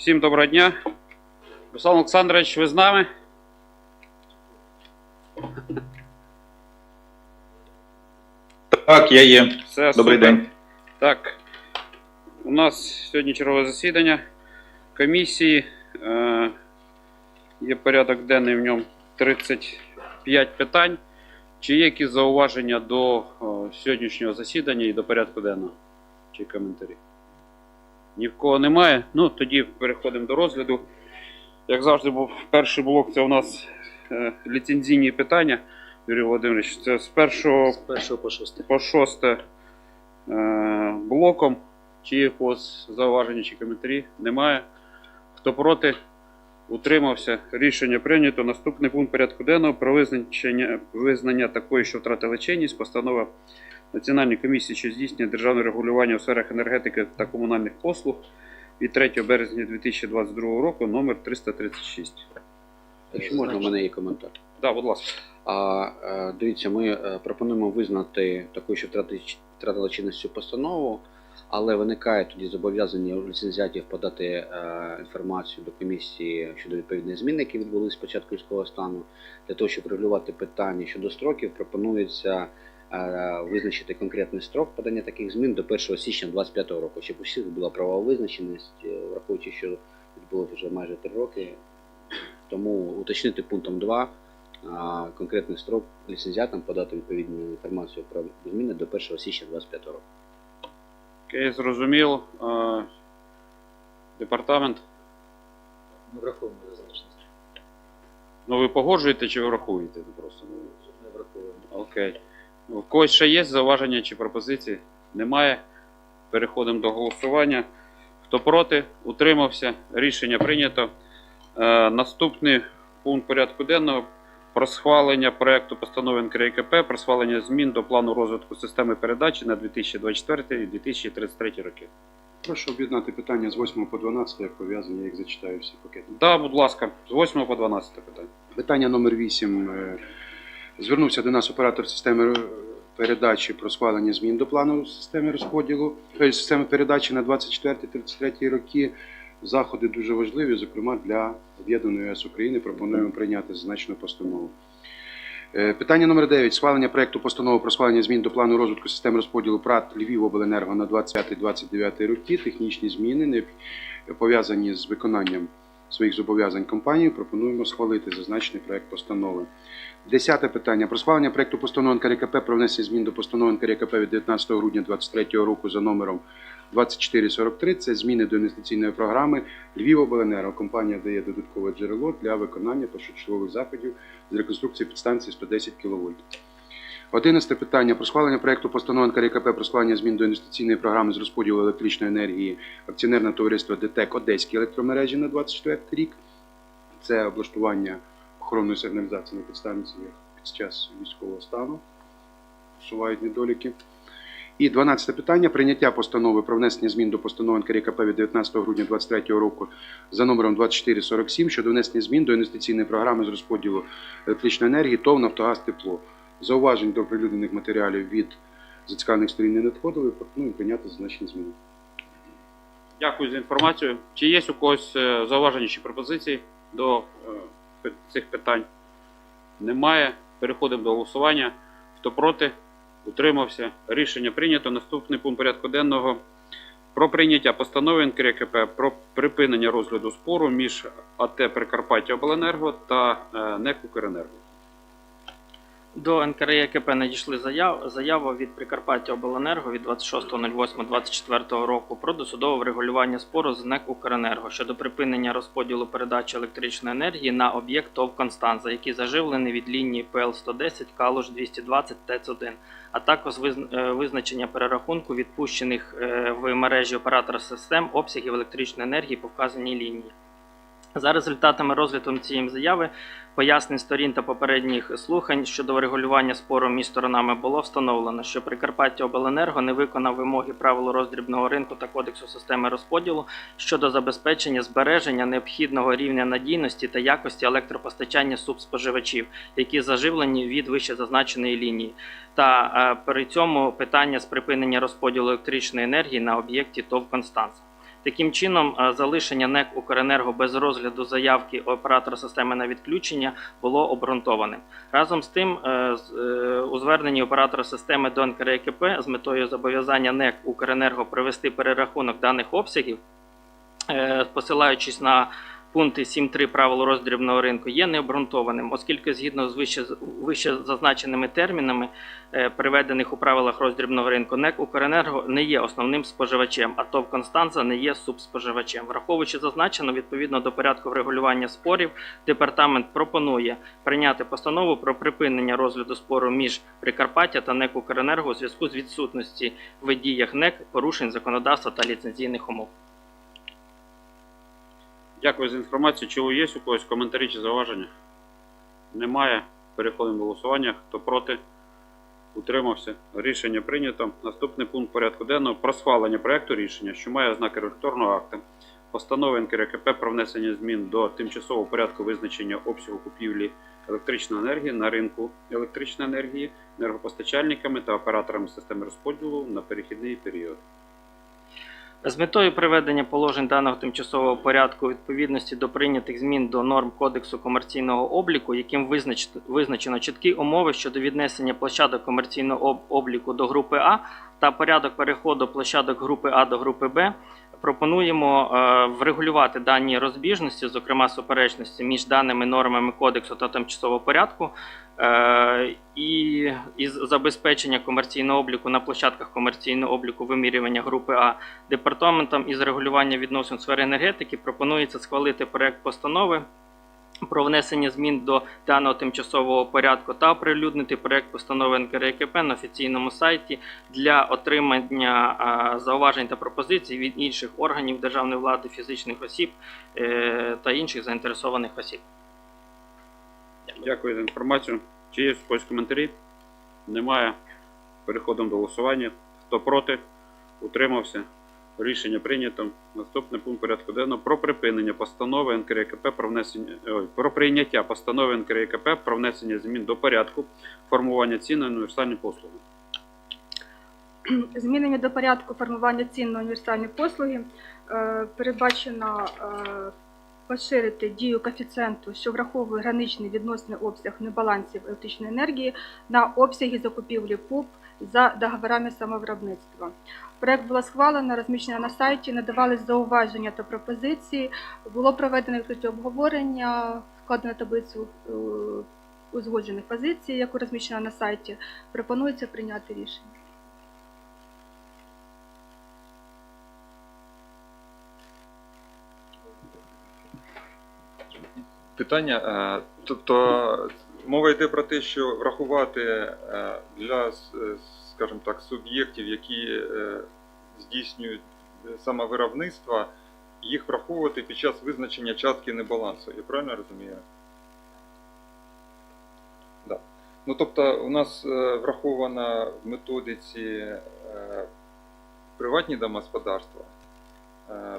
Всім доброго дня. Руслан Олександрович, ви з нами? Так, я є. Все, Добрий супер. день. Так, у нас сьогодні чергове засідання комісії. Е, є порядок денний в ньому 35 питань. Чи є якісь зауваження до о, сьогоднішнього засідання і до порядку денного? Чи коментарі? Ні в кого немає. Ну, тоді переходимо до розгляду. Як завжди, був перший блок це у нас е, ліцензійні питання. Юрій Володимирович, це з першого З першого по шосте. по шосте е, блоком. Чи є у когось зауваження чи коментарі? Немає. Хто проти? Утримався. Рішення прийнято. Наступний пункт порядку денного про визначення, визнання такої, що втратила чинність, постанова Національної комісії, що здійснює державне регулювання у сферах енергетики та комунальних послуг від 3 березня 2022 року номер 336. Якщо можна, у мене є коментар. Да, будь ласка. А е, дивіться, ми е, пропонуємо визнати таку, що втратила чинність цю постанову, але виникає тоді зобов'язання у ліцензіатів подати е, інформацію до комісії щодо відповідних змін, які відбулись з початку військового стану. Для того, щоб регулювати питання щодо строків, пропонується визначити конкретний строк подання таких змін до 1 січня 2025 року, щоб у всіх була правова визначеність, е, враховуючи, що відбулося вже майже три роки. Тому уточнити пунктом 2 конкретний строк ліцензіатам подати відповідну інформацію про зміни до 1 січня 2025 року. Окей, зрозуміло. Департамент. Ми враховуємо залежність. Ну ви погоджуєте чи ви врахуєте? Просто Ми враховуємо. окей. У когось ще є зауваження чи пропозиції? Немає. Переходимо до голосування. Хто проти, утримався. Рішення прийнято. Е, наступний пункт порядку денного про схвалення проекту постанови НКРКП про схвалення змін до плану розвитку системи передачі на 2024 і 2033 роки. Прошу об'єднати питання з 8 по 12, як пов'язані, я їх зачитаю всі пакетом. Да, будь ласка, з 8 по 12 питання. Питання номер 8. Е, Звернувся до нас оператор системи передачі про схвалення змін до плану системи розподілу е, системи передачі на 24-33 роки. Заходи дуже важливі, зокрема для об'єднаної ОС України. Пропонуємо прийняти зазначену постанову. Е, Питання номер 9. Схвалення проекту постанови про схвалення змін до плану розвитку системи розподілу ПРАТ Львівобленерго на 25-29 роки. Технічні зміни пов'язані з виконанням своїх зобов'язань компанії. Пропонуємо схвалити зазначений проект постанови. Десяте питання. Про схвалення проекту постанови НКРКП про внесення змін до постанови НКРКП від 19 грудня 2023 року за номером 2443. Це зміни до інвестиційної програми Львівобленерго. Компанія дає додаткове джерело для виконання першочергових заходів з реконструкції підстанції 110 кВт. Одинадцяте питання про схвалення проекту постанови НКРКП про схвалення змін до інвестиційної програми з розподілу електричної енергії акціонерне товариство ДТЕК Одеські електромережі на 24 рік. Це облаштування охоронної сигналізації на підстанції під час військового стану. Усувають недоліки. І 12 питання. Прийняття постанови про внесення змін до постанови НКРКП від 19 грудня 2023 року за номером 2447 щодо внесення змін до інвестиційної програми з розподілу електричної енергії ТОВ «Нафтогаз Тепло». Зауважень до оприлюднених матеріалів від зацікавлених сторін не надходили. Пропоную прийняти зазначені зміни. Дякую за інформацію. Чи є у когось е, зауваження чи пропозиції до е, цих питань? Немає. Переходимо до голосування. Хто проти? Утримався. Рішення прийнято. Наступний пункт порядку денного про прийняття постанови НКРКП про припинення розгляду спору між АТ Прикарпаття Обленерго та е, НЕК Укренерго. До НКРЕКП надійшли заяв, заяву від Прикарпаття Обленерго від 26.08.24 року про досудове врегулювання спору з НЕК Укренерго щодо припинення розподілу передачі електричної енергії на об'єкт ТОВ Констанза, який заживлений від лінії ПЛ-110 Калуш 220 ТЕЦ-1, а також е, визначення перерахунку відпущених е, в мережі оператора систем обсягів електричної енергії по вказаній лінії. За результатами розгляду цієї заяви пояснень сторін та попередніх слухань щодо врегулювання спору між сторонами було встановлено, що Прикарпаття Обленерго не виконав вимоги правил роздрібного ринку та кодексу системи розподілу щодо забезпечення збереження необхідного рівня надійності та якості електропостачання субспоживачів, які заживлені від вищезазначеної лінії, та е, при цьому питання з припинення розподілу електричної енергії на об'єкті ТОВ Констанс. Таким чином, е, залишення НЕК Укренерго без розгляду заявки оператора системи на відключення було обґрунтованим. Разом з тим, е, е, у зверненні оператора системи до НКРЕКП з метою зобов'язання НЕК Укренерго привести перерахунок даних обсягів, посилаючись на пункти 7.3 правил роздрібного ринку, є необґрунтованим, оскільки згідно з вище, вище зазначеними термінами, е, приведених у правилах роздрібного ринку, НЕК Укренерго не є основним споживачем, а ТОВ Констанца не є субспоживачем. Враховуючи зазначено, відповідно до порядку врегулювання спорів, департамент пропонує прийняти постанову про припинення розгляду спору між Прикарпаття та НЕК Укренерго у зв'язку з відсутності в діях НЕК порушень законодавства та ліцензійних умов. Дякую за інформацію. Чи є у когось коментарі чи зауваження? Немає. Переходимо до голосування. Хто проти? Утримався. Рішення прийнято. Наступний пункт порядку денного про схвалення проекту рішення, що має ознаки регуляторного акту. Постанови НКРКП про внесення змін до тимчасового порядку визначення обсягу купівлі електричної енергії на ринку електричної енергії енергопостачальниками та операторами системи розподілу на перехідний період. З метою приведення положень даного тимчасового порядку відповідності до прийнятих змін до норм Кодексу комерційного обліку, яким визнач- визначено чіткі умови щодо віднесення площадок комерційного обліку до групи А та порядок переходу площадок групи А до групи Б, пропонуємо е, врегулювати дані розбіжності, зокрема суперечності між даними нормами кодексу та тимчасового порядку, е, і із забезпечення комерційного обліку на площадках комерційного обліку вимірювання групи А Департаментом із регулювання відносин сфери енергетики пропонується схвалити проект постанови про внесення змін до даного тимчасового порядку та оприлюднити проект постанови НКРКП на офіційному сайті для отримання зауважень та пропозицій від інших органів державної влади, фізичних осіб е, та інших заінтересованих осіб. Дякую за інформацію. Чи є у коментарі? Немає. Переходимо до голосування. Хто проти? Утримався. Рішення прийнято. Наступний пункт порядку денного про припинення постанови НКРКП про внесення ой, про прийняття постанови НКРКП про внесення змін до порядку формування цін на універсальні послуги. Змінення до порядку формування цін на універсальні послуги е, передбачено е, поширити дію коефіцієнту, що враховує граничний відносний обсяг небалансів електричної енергії на обсяги закупівлі ПУП за договорами самовиробництва. Проект було схвалено, розміщено на сайті, надавались зауваження та пропозиції. Було проведено відкрите обговорення, вкладено таблицю е, узгоджених позицій, яку розміщено на сайті. Пропонується прийняти рішення. Питання, е, тобто мова йде про те, що врахувати е, для, е, скажімо так, суб'єктів, які е, здійснюють самовиробництво, їх враховувати під час визначення частки небалансу. Я правильно розумію? Да. Ну, тобто, у нас враховано в методиці приватні домогосподарства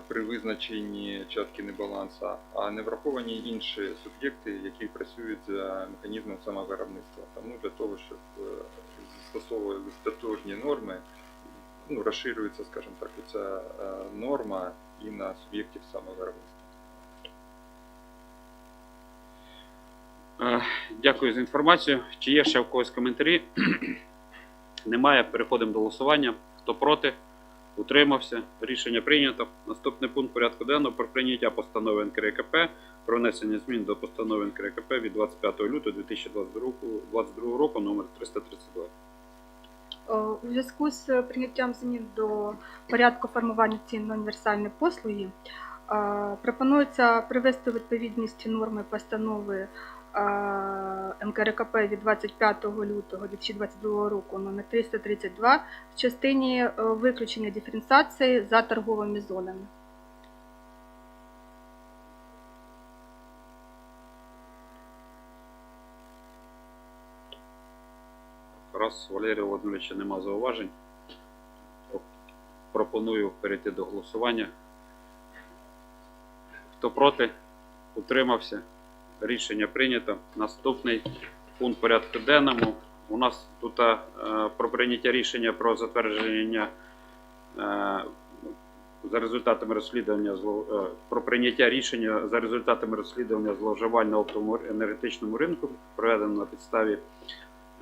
при визначенні частки небаланса, а не враховані інші суб'єкти, які працюють за механізмом самовиробництва. Тому для того, щоб е, застосовували тотожні норми, ну, розширюється, скажімо так, ця е, норма і на суб'єктів самовиробництва. Е, Дякую за інформацію. Чи є ще в когось коментарі? Немає. Переходимо до голосування. Хто проти? Утримався. Рішення прийнято. Наступний пункт порядку денного про прийняття постанови НКРКП про внесення змін до постанови НКРКП від 25 лютого 2022 року, 22 року номер 332. Е, У зв'язку з прийняттям змін до порядку формування цін на універсальні послуги е, пропонується привести відповідність норми постанови НКРКП від 25 лютого 2022 року номер 332 в частині е, виключення диференціації за торговими зонами. Раз Валерія Володимировича нема зауважень. Пропоную перейти до голосування. Хто проти? Утримався. Rішення прийнято. Наступний пункт порядку денному. У нас тут е, про прийняття рішення про затвердження е, за результатами розслідування е, про прийняття рішення за результатами розслідування зловживань на оптовому енергетичному ринку, проведено на підставі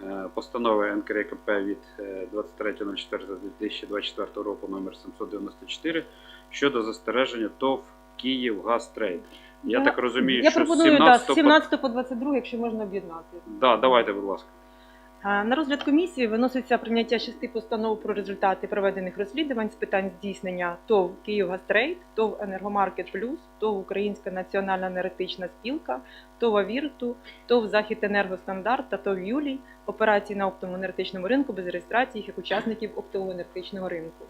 е, постанови НКРКП від е, 23.04.2024 року номер 794 щодо застереження ТОВ Київ Газтрейд. Я Я- так розумію, Я що пропоную з да, 17 з по... 17 по 22, якщо можна об'єднати. Да, давайте, будь ласка. А, На розгляд комісії виноситься прийняття шести постанов про результати проведених розслідувань з питань здійснення ТОВ «Київгазтрейд», ТОВ «Енергомаркет Плюс», ТОВ «Українська національна енергетична спілка», ТОВ «Авірту», ТОВ «Захід Енергостандарт» та ТОВ «Юлій» операції на оптовому енергетичному ринку без реєстрації їх як учасників оптового енергетичного ринку.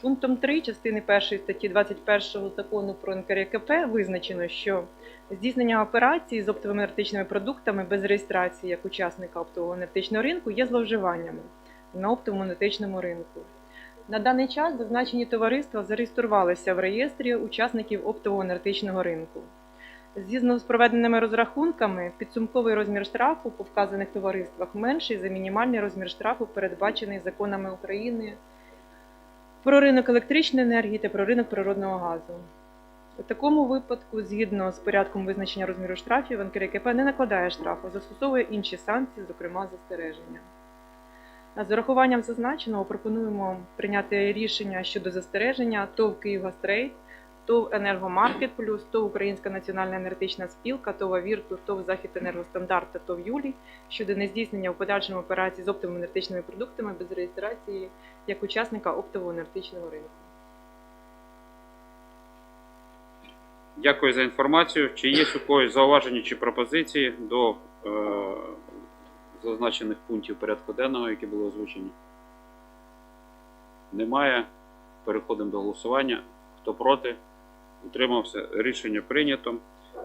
Пунктом 3 частини 1 статті 21 закону про НКРКП визначено, що Здійснення операцій з оптовими енергетичними продуктами без реєстрації як учасника оптового енергетичного ринку є зловживаннями на оптовому енергетичному ринку. На даний час зазначені товариства зареєструвалися в реєстрі учасників оптового енергетичного ринку. Згідно з проведеними розрахунками, підсумковий розмір штрафу по вказаних товариствах менший за мінімальний розмір штрафу, передбачений законами України про ринок електричної енергії та про ринок природного газу. У такому випадку, згідно з порядком визначення розміру штрафів, НКРКП не накладає штрафу, застосовує інші санкції, зокрема застереження. З урахуванням зазначеного пропонуємо прийняти рішення щодо застереження ТОВ «Київгазтрейд», ТОВ «Енергомаркет Плюс», ТОВ «Українська національна енергетична спілка», ТОВ «Авірту», ТОВ «Захід Енергостандарт» та ТОВ «Юлій» щодо нездійснення у подальшому операцій з оптовими енергетичними продуктами без реєстрації як учасника оптового енергетичного ринку. Дякую за інформацію. Чи є у когось зауваження чи пропозиції до е, зазначених пунктів порядку денного, які були озвучені? Немає. Переходимо до голосування. Хто проти? Утримався. Рішення прийнято.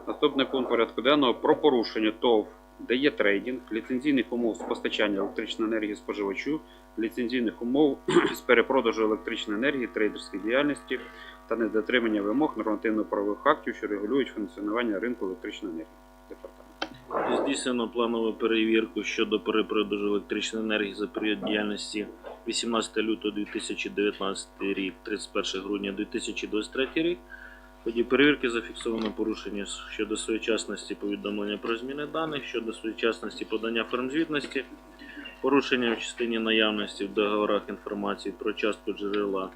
Наступний пункт порядку денного про порушення ТОВ дає трейдинг, ліцензійних умов з постачання електричної енергії споживачу, ліцензійних умов з перепродажу електричної енергії, трейдерської діяльності та недотримання вимог нормативно-правових актів, що регулюють функціонування ринку електричної енергії. Департамент. Здійснено планову перевірку щодо перепродажу електричної енергії за період діяльності 18 лютого 2019 рік, 31 грудня 2023 рік. Ході перевірки зафіксовано порушення щодо своєчасності повідомлення про зміни даних, щодо своєчасності подання форм звітності, порушення в частині наявності в договорах інформації про частку джерела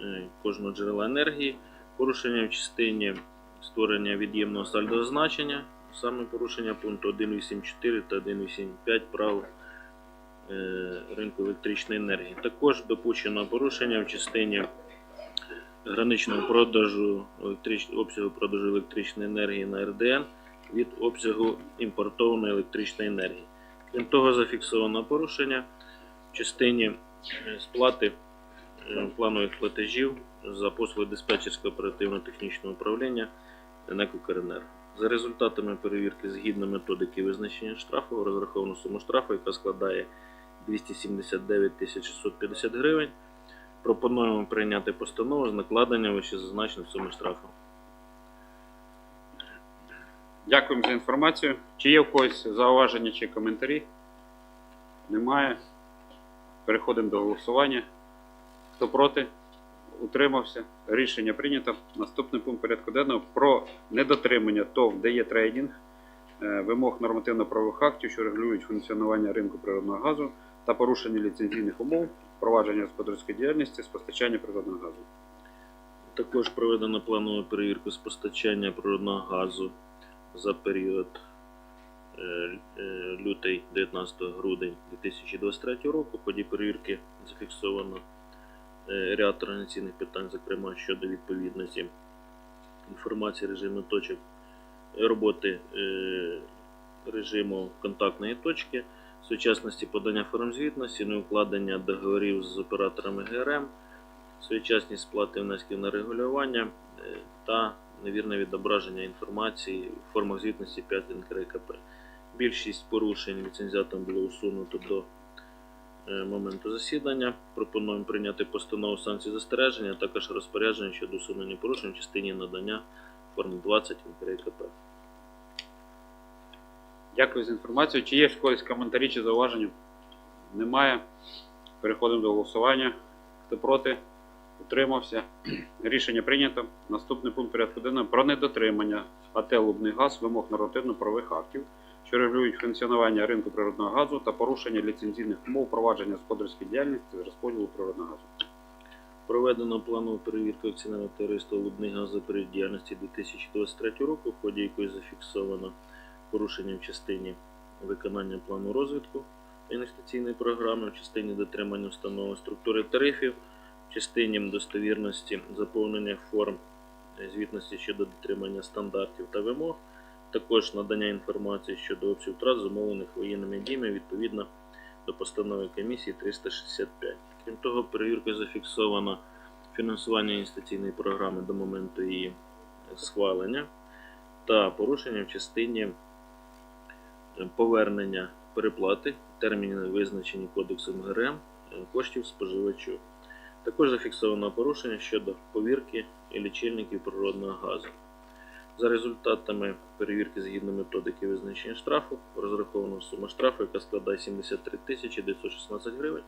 е, кожного джерела енергії, порушення в частині створення від'ємного сальдового значення, саме порушення пункту 1.8.4 та 1.8.5 прав е, ринку електричної енергії. Також допущено порушення в частині граничного продажу обсягу продажу електричної енергії на РДН від обсягу імпортованої електричної енергії. Крім того, зафіксовано порушення в частині е, сплати е, планових платежів за послуги диспетчерського оперативно-технічного управління НЕК «Укренерго». За результатами перевірки згідно методики визначення штрафу розраховано суму штрафу, яка складає 279 650 гривень. Пропонуємо прийняти постанову з накладенням вищезазначеної суми штрафу. Дякуємо за інформацію. Чи є в когось зауваження чи коментарі? Немає. Переходимо до голосування. Хто проти? Утримався. Рішення прийнято. Наступний пункт порядку денного про недотримання ТОВ дає трейдинг е, вимог нормативно-правових актів, що регулюють функціонування ринку природного газу та порушення ліцензійних умов, впровадження господарської діяльності з постачання природного газу. Також проведено планову перевірку з постачання природного газу за період е, е, лютий 19 грудень 2023 року. Ході перевірки зафіксовано е, ряд організаційних питань, зокрема щодо відповідності інформації режиму точок роботи е, режиму контактної точки, сучасності подання форм звітності, неукладення договорів з операторами ГРМ, своєчасність сплати внесків на регулювання е, та невірне відображення інформації в формах звітності 5 НКРКП. Більшість порушень ліцензіатом було усунуто до е, моменту засідання. Пропонуємо прийняти постанову санкцій застереження, а також розпорядження щодо усунення порушень в частині надання форм 20 НКРКП. Дякую за інформацію. Чи є когось коментарі чи зауваження? Немає. Переходимо до голосування. Хто проти? Утримався. Рішення прийнято. Наступний пункт порядку денного про недотримання АТ «Лубний газ» вимог нормативно-правових актів, що регулюють функціонування ринку природного газу та порушення ліцензійних умов провадження господарської діяльності з розподілу природного газу. Проведено планову перевірку акціонерного товариства Лубний газ за період діяльності 2023 року, в ході якої зафіксовано порушення в частині виконання плану розвитку інвестиційної програми, в частині дотримання встановленої структури тарифів, в частині достовірності заповнення форм звітності щодо дотримання стандартів та вимог, також надання інформації щодо обсягу втрат, зумовлених воєнними діями відповідно до постанови комісії 365. Крім того, перевіркою зафіксовано фінансування інвестиційної програми до моменту її схвалення та порушення в частині повернення переплати терміни визначені кодексом ГРМ е, коштів споживачу. Також зафіксовано порушення щодо повірки лічильників природного газу. За результатами перевірки згідно методики визначення штрафу, розрахована сума штрафу, яка складає 73 916 гривень.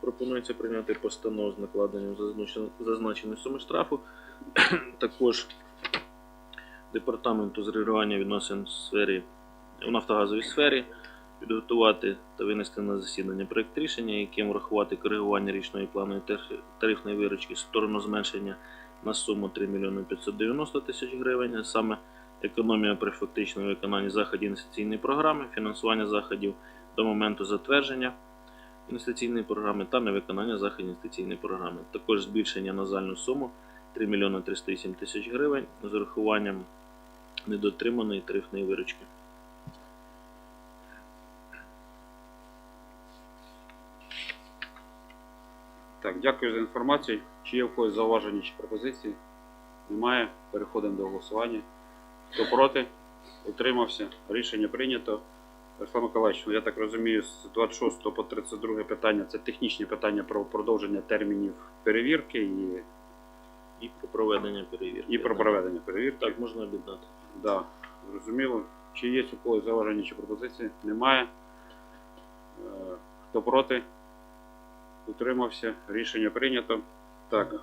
Пропонується прийняти постанову з накладенням зазначен- зазначеної суми штрафу. Також департаменту з відносин в сфері у нафтогазовій сфері підготувати та винести на засідання проєкт рішення, яким врахувати коригування річної планової тарифної виручки в сторону зменшення на суму 3 мільйони 590 тисяч гривень, саме економія при фактичному виконанні заходів інвестиційної програми, фінансування заходів до моменту затвердження інвестиційної програми та невиконання заходів інвестиційної програми. Також збільшення на загальну суму 3 мільйони 308 тисяч гривень з урахуванням недотриманої тарифної виручки. Так, дякую за інформацію. Чи є в когось зауваження чи пропозиції? Немає. Переходимо до голосування. Хто проти? Утримався. Рішення прийнято. Руслан Миколаївич, ну, я так розумію, з 26 по 32 питання це технічні питання про продовження термінів перевірки і, І про проведення перевірки. і про проведення перевірки. Так, можна об'єднати. Да, зрозуміло. Чи є у когось зауваження чи пропозиції? Немає. Е, Хто проти? Утримався. Рішення прийнято. Так.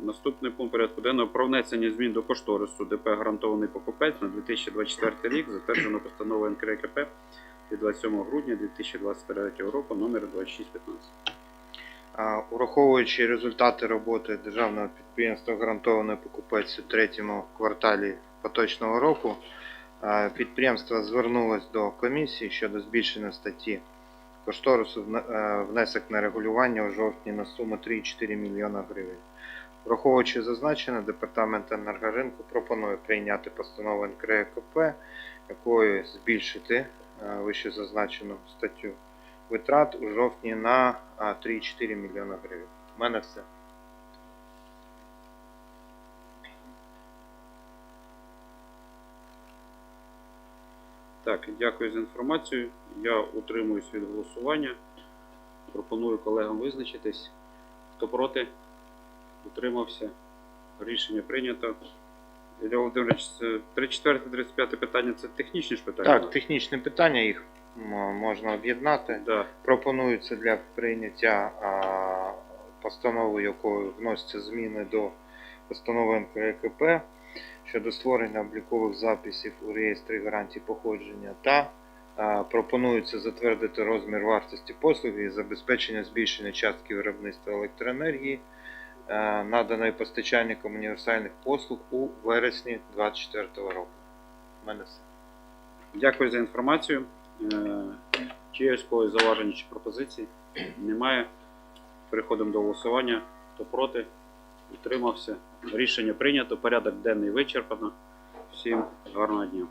Наступний пункт порядку денного про внесення змін до кошторису ДП гарантований покупець на 2024 рік, затверджено постановою НКРКП від 27 грудня 2023 року номер 2615. Ураховуючи результати роботи державного підприємства гарантований покупець у третьому кварталі поточного року, підприємство звернулось до комісії щодо збільшення статті кошторису вне- е, внесок на регулювання у жовтні на суму 3,4 мільйона гривень. Враховуючи зазначене, департамент енергоринку пропонує прийняти постанову НКРКП, якою збільшити е, вище зазначену статтю витрат у жовтні на 3,4 мільйона гривень. У мене все. Так, дякую за інформацію. Я утримуюсь від голосування. Пропоную колегам визначитись. Хто проти? Утримався. Рішення прийнято. Ілля Володимирович, це 34-35 питання це технічні ж питання? Так, технічне питання, їх можна об'єднати. Да. Пропонується для прийняття постанови, якою вносяться зміни до постанови НКРКП щодо створення облікових записів у реєстрі гарантій походження та пропонується затвердити розмір вартості послуги і забезпечення збільшення частки виробництва електроенергії, наданої постачальником універсальних послуг у вересні 2024 року. У мене все. Дякую за інформацію. Е, Чи когось зауваження чи пропозиції? Немає. Переходимо до голосування. Хто проти? Утримався. Рішення прийнято. Порядок денний вичерпано. Всім гарного дня.